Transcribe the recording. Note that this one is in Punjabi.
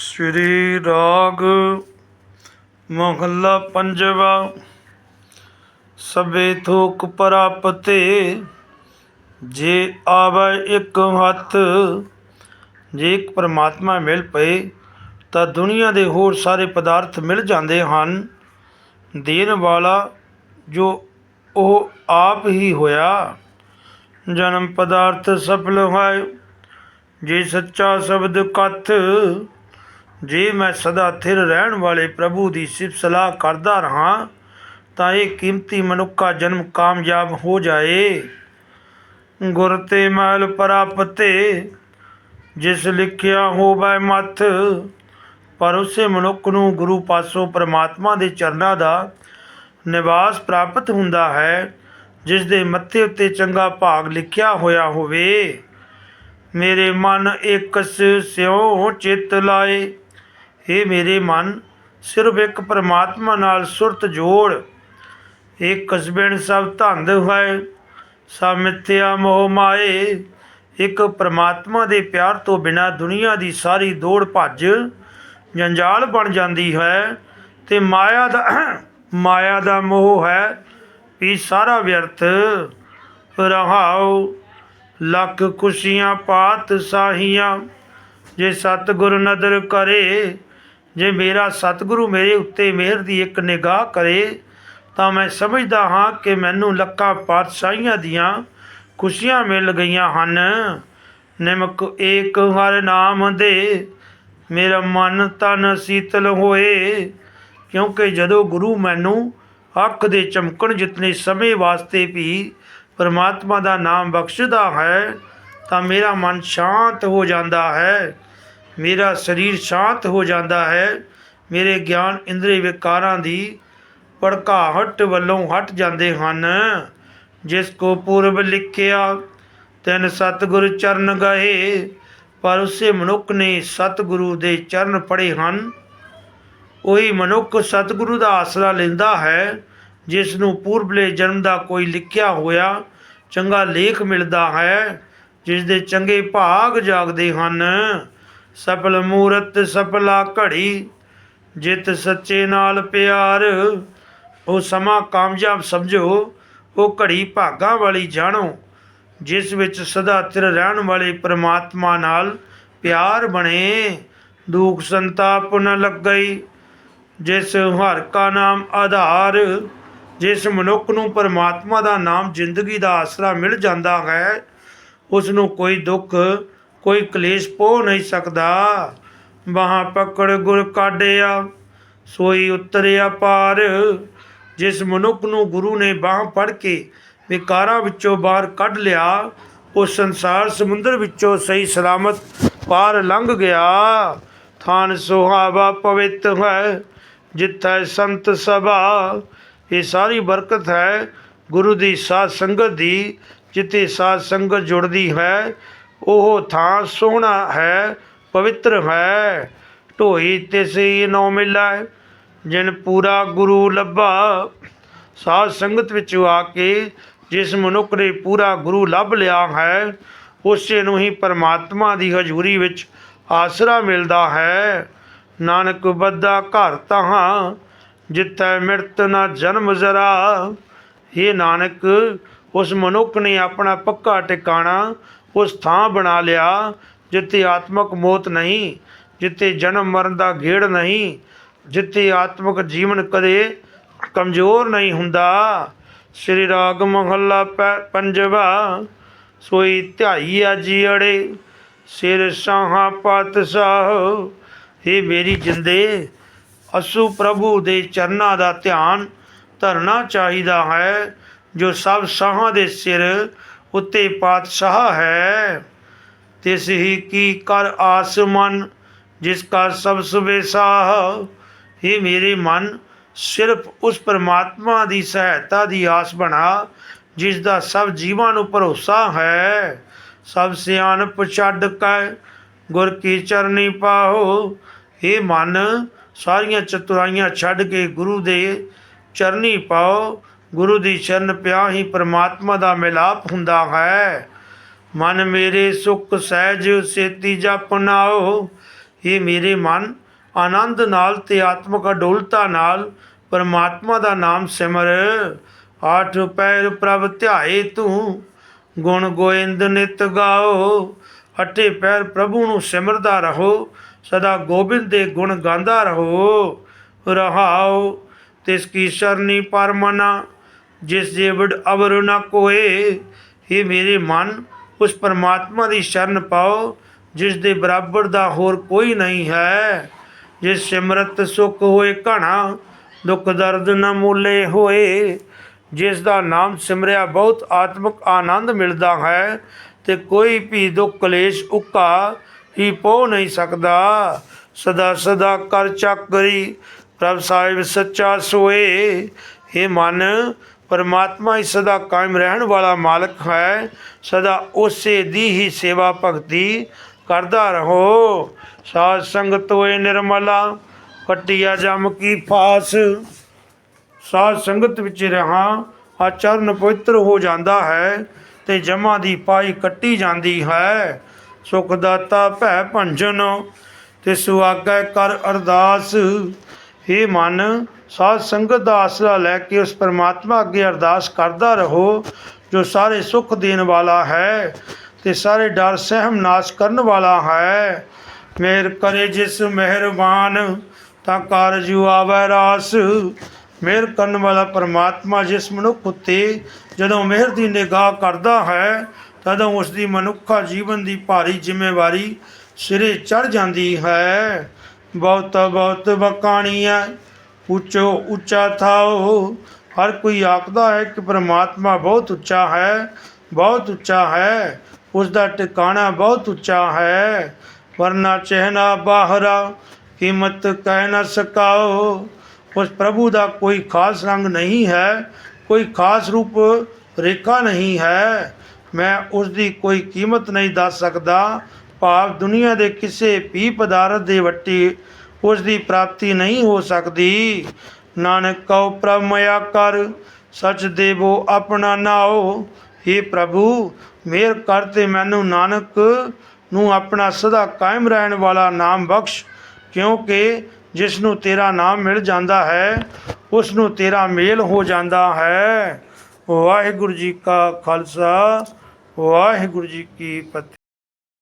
ਸ੍ਰੀ ਰਾਗ ਮਹੱਲਾ ਪੰਜਵਾ। ਸਭੇ ਥੋਕ ਪ੍ਰਾਪਤੇ, ਜੇ ਆਵੈ ਇੱਕ ਹੱਥ, ਜੇ ਇੱਕ ਪਰਮਾਤਮਾ ਮਿਲ ਪਏ, ਤਾਂ ਦੁਨੀਆ ਦੇ ਹੋਰ ਸਾਰੇ ਪਦਾਰਥ ਮਿਲ ਜਾਂਦੇ ਹਨ। ਦੇਣ ਵਾਲਾ ਜੋ ਉਹ ਆਪ ਹੀ ਹੋਇਆ, ਜਨਮ ਪਦਾਰਥ ਸਫਲ ਹੈ ਜੇ ਸੱਚਾ ਸ਼ਬਦ ਕਥ ਜੇ ਮੈਂ ਸਦਾ ਥਿਰ ਰਹਿਣ ਵਾਲੇ ਪ੍ਰਭੂ ਦੀ ਸਿਫਤ ਸਲਾਹ ਕਰਦਾ ਰਹਾ, ਤਾਂ ਇਹ ਕੀਮਤੀ ਮਨੁੱਖਾ ਜਨਮ ਕਾਮਯਾਬ ਹੋ ਜਾਏ। ਗੁਰ ਤੇ ਮਹਿਲ ਪ੍ਰਾਪਤੇ, ਜਿਸ ਲਿਖਿਆ ਹੋਵੇ ਮੱਥ, ਪਰ ਉਸੇ ਮਨੁੱਖ ਨੂੰ ਗੁਰੂ ਪਾਸੋਂ ਪ੍ਰਮਾਤਮਾ ਦੇ ਚਰਨਾਂ ਦਾ ਨਿਵਾਸ ਪ੍ਰਾਪਤ ਹੁੰਦਾ ਹੈ, ਜਿਸ ਦੇ ਮੱਥੇ ਉੱਤੇ ਚੰਗਾ ਭਾਗ ਲਿਖਿਆ ਹੋਇਆ ਹੋਵੇ। ਮੇਰੇ ਮਨ ਇੱਕ ਸਿਉ ਚਿਤ ਲਾਏ। ਇਹ ਮੇਰੇ ਮਨ, ਸਿਰਫ ਇੱਕ ਪਰਮਾਤਮਾ ਨਾਲ ਸੁਰਤ ਜੋੜ। ਇਹ ਕਸਬਿਨ, ਸਭ ਧੰਦ ਹੈ ਸਭ ਮਿੱਥਿਆ ਮੋਹ ਮਾਏ। ਇੱਕ ਪਰਮਾਤਮਾ ਦੇ ਪਿਆਰ ਤੋਂ ਬਿਨਾ ਦੁਨੀਆ ਦੀ ਸਾਰੀ ਦੌੜ ਭੱਜ, ਜੰਜਾਲ ਬਣ ਜਾਂਦੀ ਹੈ ਤੇ ਮਾਇਆ ਦਾ ਮਾਇਆ ਦਾ ਮੋਹ ਹੈ। ਵੀ ਸਾਰਾ ਵਿਅਰਥ ਰਹਾਉ, ਲੱਖ ਖੁਸ਼ੀਆਂ ਪਾਤ ਸਾਹੀਆਂ। ਜੇ ਸਤਿਗੁਰ ਨਦਰ ਕਰੇ ਜੇ ਮੇਰਾ ਸਤਿਗੁਰੂ ਮੇਰੇ ਉੱਤੇ ਮਿਹਰ ਦੀ ਇੱਕ ਨਿਗਾਹ ਕਰੇ, ਤਾਂ ਮੈਂ ਸਮਝਦਾ ਹਾਂ ਕਿ ਮੈਨੂੰ ਲੱਖਾਂ ਪਾਤਸ਼ਾਹੀਆਂ ਦੀਆਂ ਖੁਸ਼ੀਆਂ ਮਿਲ ਗਈਆਂ ਹਨ। ਨਿਮਕ ਏਕ ਹਰ ਨਾਮ ਦੇ, ਮੇਰਾ ਮਨ ਤਨ ਸੀਤਲ ਹੋਏ, ਕਿਉਂਕਿ ਜਦੋਂ ਗੁਰੂ ਮੈਨੂੰ ਅੱਖ ਦੇ ਚਮਕਣ ਜਿਤਨੇ ਸਮੇਂ ਵਾਸਤੇ ਵੀ ਪਰਮਾਤਮਾ ਦਾ ਨਾਮ ਬਖਸ਼ਦਾ ਹੈ, ਤਾਂ ਮੇਰਾ ਮਨ ਸ਼ਾਂਤ ਹੋ ਜਾਂਦਾ ਹੈ। ਮੇਰਾ ਸਰੀਰ ਸ਼ਾਂਤ ਹੋ ਜਾਂਦਾ ਹੈ। ਮੇਰੇ ਗਿਆਨ ਇੰਦਰੀ ਵਿਕਾਰਾਂ ਦੀ ਭੜਕਾਹਟ ਵੱਲੋਂ ਹਟ ਜਾਂਦੇ ਹਨ। ਜਿਸ ਕੋ ਪੂਰਬ ਲਿਖਿਆ, ਤਿਨ ਸਤਿਗੁਰ ਚਰਨ ਗਏ ਪਰ ਉਸੇ ਮਨੁੱਖ ਨੇ ਸਤਿਗੁਰੂ ਦੇ ਚਰਨ ਪੜੇ ਹਨ। ਉਹੀ ਮਨੁੱਖ ਸਤਿਗੁਰੂ ਦਾ ਆਸਰਾ ਲੈਂਦਾ ਹੈ, ਜਿਸ ਨੂੰ ਪੂਰਬਲੇ ਜਨਮ ਦਾ ਕੋਈ ਲਿਖਿਆ ਹੋਇਆ ਚੰਗਾ ਲੇਖ ਮਿਲਦਾ ਹੈ, ਜਿਸ ਦੇ ਚੰਗੇ ਭਾਗ ਜਾਗਦੇ ਹਨ। ਸਫਲ ਮੂਰਤ ਸਫਲਾ ਘੜੀ, ਜਿਤ ਸੱਚੇ ਨਾਲ ਪਿਆਰ। ਉਹ ਸਮਾਂ ਕਾਮਯਾਬ ਸਮਝੋ, ਉਹ ਘੜੀ ਭਾਗਾਂ ਵਾਲੀ ਜਾਣੋ, ਜਿਸ ਵਿੱਚ ਸਦਾ ਸਥਿਰ ਰਹਿਣ ਵਾਲੇ ਪ੍ਰਮਾਤਮਾ ਨਾਲ ਪਿਆਰ ਬਣੇ। ਦੁੱਖ ਸੰਤਾਪ ਨ ਲੱਗਈ, ਜਿਸ ਹਰ ਕਾ ਨਾਮ ਆਧਾਰ, ਜਿਸ ਮਨੁੱਖ ਨੂੰ ਪਰਮਾਤਮਾ ਦਾ ਨਾਮ ਜ਼ਿੰਦਗੀ ਦਾ ਆਸਰਾ ਮਿਲ ਜਾਂਦਾ ਹੈ, ਉਸ ਨੂੰ ਕੋਈ ਦੁੱਖ ਕੋਈ ਕਲੇਸ਼ ਪੋ ਨਹੀਂ ਸਕਦਾ। ਬਾਹਾਂ ਪਕੜ ਗੁਰ ਕਾਢਿਆ, ਸੋਈ ਉਤਰਿਆ ਪਾਰ। ਜਿਸ ਮਨੁੱਖ ਨੂੰ ਗੁਰੂ ਨੇ ਬਾਹ ਫੜ ਕੇ ਵਿਕਾਰਾਂ ਵਿੱਚੋਂ ਬਾਹਰ ਕੱਢ ਲਿਆ, ਉਹ ਸੰਸਾਰ ਸਮੁੰਦਰ ਵਿੱਚੋਂ ਸਹੀ ਸਲਾਮਤ ਪਾਰ ਲੰਘ ਗਿਆ। ਥਾਨ ਸੁਹਾਵਾ ਪਵਿੱਤ ਹੈ, ਜਿੱਥੇ ਸੰਤ ਸਭਾ, ਇਹ ਸਾਰੀ ਬਰਕਤ ਹੈ। ਗੁਰੂ ਦੀ ਸਾਧ ਸੰਗਤ ਦੀ, ਜਿੱਥੇ ਸਾਧ ਸੰਗਤ ਜੁੜਦੀ ਹੈ ਉਹ ਥਾਂ ਸੋਹਣਾ ਹੈ, ਪਵਿੱਤਰ ਹੈ। ਢੋਈ ਤਿਸੀ ਨੋ ਮਿਲੈ ਜਿਨ ਪੂਰਾ ਗੁਰੂ ਲੱਭਾ। ਸਾਧ ਸੰਗਤ ਵਿੱਚ ਆ ਕੇ ਜਿਸ ਮਨੁੱਖ ਨੇ ਪੂਰਾ ਗੁਰੂ ਲੱਭ ਲਿਆ ਹੈ, ਉਸੇ ਨੂੰ ਹੀ ਪਰਮਾਤਮਾ ਦੀ ਹਜ਼ੂਰੀ ਵਿੱਚ ਆਸਰਾ ਮਿਲਦਾ ਹੈ। ਨਾਨਕ ਬੱਦਾ ਘਰ ਤਹਾਂ, ਜਿੱਥੈ ਮਿਰਤ ਨਾ ਜਨਮ ਜ਼ਰਾ। ਇਹ ਨਾਨਕ, ਉਸ ਮਨੁੱਖ ਨੇ ਆਪਣਾ ਪੱਕਾ ਟਿਕਾਣਾ ਉਸ ਥਾਂ ਬਣਾ ਲਿਆ ਜਿੱਥੇ ਆਤਮਕ ਮੌਤ ਨਹੀਂ, ਜਿੱਥੇ ਜਨਮ ਮਰਨ ਦਾ ਗੇੜ ਨਹੀਂ, ਜਿੱਥੇ ਆਤਮਕ ਜੀਵਨ ਕਦੇ ਕਮਜ਼ੋਰ ਨਹੀਂ ਹੁੰਦਾ। ਸ੍ਰੀ ਰਾਗ ਮਹੱਲਾ ਪੈ- ਪੰਜਵਾ, ਸੋਈ ਜੀ ਅੜੇ, ਸਿਰ ਸਾਹਾ ਪਾਤਸ਼ਾਹ ਇਹ ਮੇਰੀ ਜਿੰਦੇ, ਅਸੂ ਪ੍ਰਭੂ ਦੇ ਚਰਨਾਂ ਦਾ ਧਿਆਨ ਧਰਨਾ ਚਾਹੀਦਾ ਹੈ, ਜੋ ਸਭ ਸਾਹਾਂ ਦੇ ਸਿਰ ਉੱਤੇ ਪਾਤਸ਼ਾਹ ਹੈ। ਤਿਸ ਹੀ ਕੀ ਕਰ ਆਸਮਨ, ਜਿਸ ਕਾ ਸਭ ਸੁਬੇ ਸਾਹ। ਇਹ ਮੇਰੇ ਮਨ ਸਿਰਫ ਉਸ ਪਰਮਾਤਮਾ ਦੀ ਸਹਾਇਤਾ ਦੀ ਆਸ ਬਣਾ, ਜਿਸ ਦਾ ਸਭ ਜੀਵਾਂ ਨੂੰ ਭਰੋਸਾ ਹੈ। ਸਭ ਸਿਆਣਪ ਛੱਡ ਕੇ ਗੁਰ ਕੀ ਚਰਨੀ ਪਾਓ। ਇਹ ਮਨ, ਸਾਰੀਆਂ ਚਤੁਰਾਈਆਂ ਛੱਡ ਕੇ ਗੁਰੂ ਦੇ ਚਰਨੀ ਪਾਓ। ਗੁਰੂ ਦੀ ਸ਼ਰਨ ਪਿਆ ਹੀ ਪ੍ਰਮਾਤਮਾ ਦਾ ਮਿਲਾਪ ਹੁੰਦਾ ਹੈ। ਮਨ ਮੇਰੇ ਸੁਖ ਸਹਿਜ ਸੇਤੀ ਜਪਨਾਓ ਇਹ ਮੇਰੇ ਮਨ, ਆਨੰਦ ਨਾਲ ਤੇ ਆਤਮਕ ਅਡੋਲਤਾ ਨਾਲ ਪਰਮਾਤਮਾ ਦਾ ਨਾਮ ਸਿਮਰ। ਆਠ ਪੈਰ ਪ੍ਰਭ ਧਿਆਏ ਤੂੰ, ਗੁਣ ਗੋਇੰਦ ਨਿਤ ਗਾਓ। ਅਠੇ ਪੈਰ ਪ੍ਰਭੂ ਨੂੰ ਸਿਮਰਦਾ ਰਹੋ, ਸਦਾ ਗੋਬਿੰਦ ਦੇ ਗੁਣ ਗਾਉਂਦਾ ਰਹੋ। ਰਹਾਓ ਤਿਸ ਕੀ ਸ਼ਰਨੀ ਪਰਮਨਾ। ਜਿਸ ਜੀਵੜ ਅਵਰ ਨ ਕੋਏ ਇਹ ਮੇਰੇ ਮਨ, ਉਸ ਪਰਮਾਤਮਾ ਦੀ ਸ਼ਰਨ ਪਾਓ, ਜਿਸ ਦੇ ਬਰਾਬਰ ਦਾ ਹੋਰ ਕੋਈ ਨਹੀਂ ਹੈ। ਜਿਸ ਸਿਮਰਤ ਸੁਖ ਹੋਏ ਘਣਾ, ਦੁੱਖ ਦਰਦ ਨ ਮੂਲੇ ਹੋਏ, ਜਿਸ ਦਾ ਨਾਮ ਸਿਮਰਿਆ ਬਹੁਤ ਆਤਮਿਕ ਆਨੰਦ ਮਿਲਦਾ ਹੈ, ਤੇ ਕੋਈ ਵੀ ਦੁੱਖ ਕਲੇਸ਼ ਉੱਕਾ ਹੀ ਪੋ ਨਹੀਂ ਸਕਦਾ। ਸਦਾ ਸਦਾ ਕਰ ਚੱਕਰੀ ਪ੍ਰਭ ਸਾਹਿਬ ਸੱਚਾ ਸੋਏ ਇਹ ਮਨ ਪਰਮਾਤਮਾ ਹੀ ਸਦਾ ਕਾਇਮ ਰਹਿਣ ਵਾਲਾ ਮਾਲਕ ਹੈ, ਸਦਾ ਉਸੇ ਦੀ ਹੀ ਸੇਵਾ ਭਗਤੀ ਕਰਦਾ ਰਹੋ। ਸਾਧ ਸੰਗਤ ਹੋਏ ਨਿਰਮਲਾ, ਪਟਿਆ ਜਮ ਕੀ ਫਾਸ। ਸਾਧ ਸੰਗਤ ਵਿੱਚ ਰਹਾ, ਆਚਰਨ ਪਵਿੱਤਰ ਹੋ ਜਾਂਦਾ ਹੈ ਤੇ ਜਮਾਂ ਦੀ ਪਾਈ ਕੱਟੀ ਜਾਂਦੀ ਹੈ। ਸੁਖ ਦਾਤਾ ਭੈ ਭੰਜਨ ਤੇ ਸੁਆਗੈ ਕਰ ਅਰਦਾਸ। हे ਮਨ, ਸਾਧ ਸੰਗਤ ਦਾ ਆਸਰਾ ਲੈ ਕੇ ਉਸ ਪਰਮਾਤਮਾ ਅੱਗੇ ਅਰਦਾਸ ਕਰਦਾ ਰਹੋ, ਜੋ ਸਾਰੇ ਸੁੱਖ ਦੇਣ ਵਾਲਾ ਹੈ ਤੇ ਸਾਰੇ ਡਰ, ਸਹਿਮ, ਨਾਸ਼ ਕਰਨ ਵਾਲਾ ਹੈ। ਮੇਰ ਕਰੇ ਜਿਸ ਮਿਹਰਬਾਨ, ਤਾਂ ਕਾਰਜ ਆਵੈ ਰਾਸ। ਮਿਹਰ ਕਰਨ ਵਾਲਾ ਪਰਮਾਤਮਾ ਜਿਸ ਮਨੁੱਖ ਉੱਤੇ ਜਦੋਂ ਮਿਹਰ ਦੀ ਨਿਗਾਹ ਕਰਦਾ ਹੈ, ਤਦੋਂ ਉਸ ਦੀ ਮਨੁੱਖਾ ਜੀਵਨ ਦੀ ਭਾਰੀ ਜ਼ਿੰਮੇਵਾਰੀ ਸਿਰੇ ਚੜ ਜਾਂਦੀ ਹੈ। ਬਹੁਤ ਬਹੁਤ ਬਕਾਣੀਐ ਉੱਚੋ ਉੱਚਾ ਥਾਓ ਹਰ ਕੋਈ ਆਖਦਾ ਹੈ ਕਿ ਪਰਮਾਤਮਾ ਬਹੁਤ ਉੱਚਾ ਹੈ, ਬਹੁਤ ਉੱਚਾ ਹੈ। ਉਸ ਦਾ ਟਿਕਾਣਾ ਬਹੁਤ ਉੱਚਾ ਹੈ। ਵਰਨਾ ਚਹਿਨਾ ਬਾਹਰਾ ਕੀਮਤ ਕਹਿ ਨਾ ਸਕਾਓ। ਉਸ ਪ੍ਰਭੂ ਦਾ ਕੋਈ ਖਾਸ ਰੰਗ ਨਹੀਂ ਹੈ, ਕੋਈ ਖਾਸ ਰੂਪ ਰੇਖਾ ਨਹੀਂ ਹੈ। ਮੈਂ ਉਸ ਦੀ ਕੋਈ ਕੀਮਤ ਨਹੀਂ ਦੱਸ ਸਕਦਾ। ਭਾਵ ਦੁਨੀਆ ਦੇ ਕਿਸੇ ਵੀ ਪਦਾਰਥ ਦੇ ਵੱਟੀ ਉਸ ਦੀ ਪ੍ਰਾਪਤੀ ਨਹੀਂ ਹੋ ਸਕਦੀ। ਨਾਨਕ ਕਉ ਪ੍ਰਭ, ਮਇਆ ਕਰ। ਸਚ ਦੇਵੋ, ਆਪਣਾ ਨਾਓ हे ਪ੍ਰਭੂ ਮੇਰ ਕਰ ਤੇ ਮੈਨੂੰ ਨਾਨਕ ਨੂੰ ਆਪਣਾ ਸਦਾ ਕਾਇਮ ਰਹਿਣ ਵਾਲਾ ਨਾਮ ਬਖਸ਼। ਕਿਉਂਕਿ ਜਿਸ ਨੂੰ ਤੇਰਾ ਨਾਮ ਮਿਲ ਜਾਂਦਾ ਹੈ ਉਸ ਨੂੰ ਤੇਰਾ ਮੇਲ ਹੋ ਜਾਂਦਾ ਹੈ। ਵਾਹਿਗੁਰੂ ਜੀ ਕਾ ਖਾਲਸਾ, ਵਾਹਿਗੁਰੂ ਜੀ ਕੀ ਫਤਿਹ।